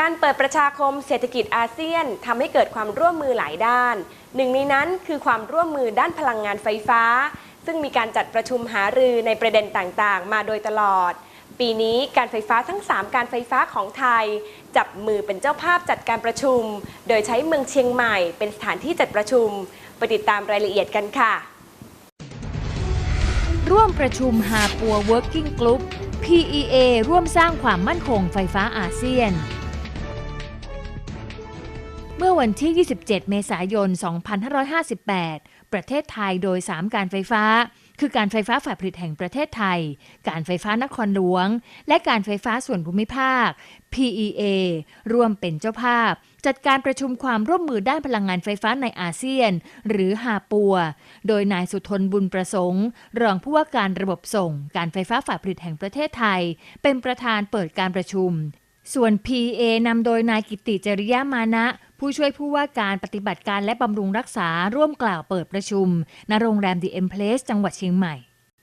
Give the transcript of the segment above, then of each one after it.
การเปิดประชาคมเศรษฐกิจอาเซียนทำให้เกิดความร่วมมือหลายด้าน หนึ่งในนั้นคือความร่วมมือด้านพลังงานไฟฟ้า ซึ่งมีการจัดประชุมหารือในประเด็นต่างๆ มาโดยตลอด ปีนี้การไฟฟ้าทั้ง 3 การไฟฟ้าของไทย จับมือเป็นเจ้าภาพจัดการประชุม โดยใช้เมืองเชียงใหม่เป็นสถานที่จัดประชุมไปติดตามรายละเอียดกันค่ะ ร่วมประชุมฮาปัว Working Group PEA ร่วมสร้างความมั่นคงไฟฟ้าอาเซียน เมื่อวันที่ 27 เมษายน 2558 ประเทศไทยโดย 3 การไฟฟ้า คือการไฟฟ้าฝ่ายผลิตแห่งประเทศไทย การไฟฟ้านครหลวง และการไฟฟ้าส่วนภูมิภาค PEA ร่วมเป็นเจ้าภาพ จัดการประชุมความร่วมมือด้านพลังงานไฟฟ้าในอาเซียน หรือฮาปัว โดยนายสุทนบุญประสงค์ รองผู้ว่าการระบบส่ง การไฟฟ้าฝ่ายผลิตแห่งประเทศไทย เป็นประธานเปิดการประชุม ส่วน PA นำโดยนายกิติจริยามานะ ผู้ช่วยผู้ว่าการปฏิบัติการและบำรุงรักษาร่วมกล่าวเปิดประชุมณโรงแรม The M Place จังหวัดเชียงใหม่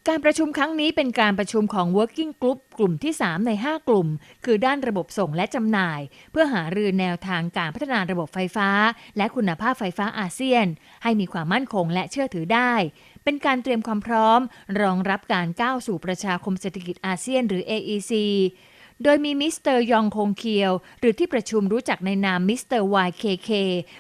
การประชุมครั้งนี้เป็นการประชุมของ Working Group กลุ่มที่ 3 ใน 5 กลุ่ม คือด้านระบบส่งและจำหน่าย เพื่อหารือแนวทางการพัฒนาระบบไฟฟ้า และคุณภาพไฟฟ้าอาเซียน ให้มีความมั่นคงและเชื่อถือได้ เป็นการเตรียมความพร้อม รองรับการก้าวสู่ประชาคมเศรษฐกิจอาเซียนหรือ AEC โดยมีมิสเตอร์ยองคงเคียว หรือที่ประชุมรู้จักในนามมิสเตอร์ YKK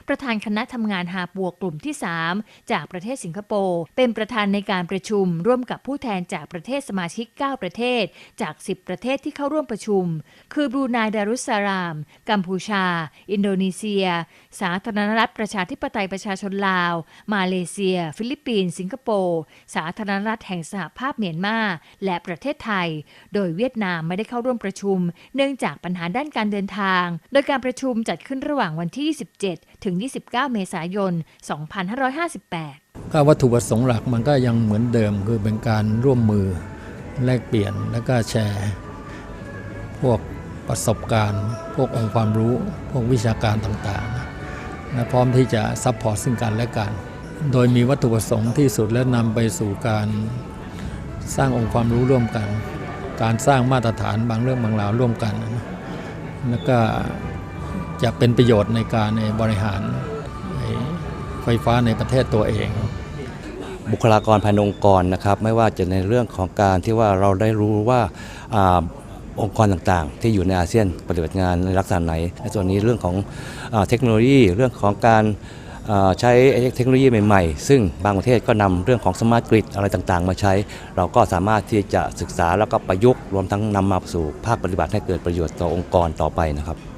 ประธานคณะทำงานหาบวกกลุ่มที่ 3 จากประเทศสิงคโปร์เป็นประธานในการประชุม ร่วมกับผู้แทนจากประเทศสมาชิก 9 ประเทศ จาก 10 ประเทศที่เข้าร่วมประชุม คือบรูไนดารุสสาราม กัมพูชา อินโดนีเซีย สาธารณรัฐประชาธิปไตยประชาชนลาว มาเลเซีย ฟิลิปปินส์สิงคโปร์สาธารณรัฐแห่งสหภาพเมียนมาและประเทศไทย โดยเวียดนามไม่ได้เข้าร่วมประชุมเนื่องจากปัญหาด้านการเดินทาง โดยการประชุมจัดขึ้นระหว่างวันที่ 27 ถึง 29 เมษายน 2558 ก็วัตถุประสงค์หลักมันก็ยังเหมือนเดิมคือเป็นการร่วมมือแลกเปลี่ยนแล้วก็แชร์ พวกประสบการณ์ พวกองค์ความรู้ พวกวิชาการต่างๆและพร้อมที่จะซัพพอร์ตซึ่งกันและกัน โดยมีวัตถุประสงค์ที่สุดและนำไปสู่การสร้างองค์ความรู้ร่วมกัน การสร้างมาตรฐานบางเรื่องบางราวร่วมกัน แล้วก็จะเป็นประโยชน์ในการในบริหารไฟฟ้าในประเทศตัวเอง บุคลากรภายในองค์กรนะครับไม่ว่าจะในเรื่องของการที่ว่าเราได้รู้ว่าองค์กรต่างๆ ที่อยู่ในอาเซียนปฏิบัติงานในลักษณะไหนในส่วนนี้เรื่องของอเทคโนโลยีเรื่องของการ ใช้เทคโนโลยีใหม่ๆ ซึ่งบางประเทศก็นำเรื่องของสมาร์ทกริดอะไรต่างๆ มาใช้ เราก็สามารถที่จะศึกษาแล้วก็ประยุกต์รวมทั้งนำมาสู่ภาคปฏิบัติให้เกิดประโยชน์ต่อองค์กรต่อไปนะครับ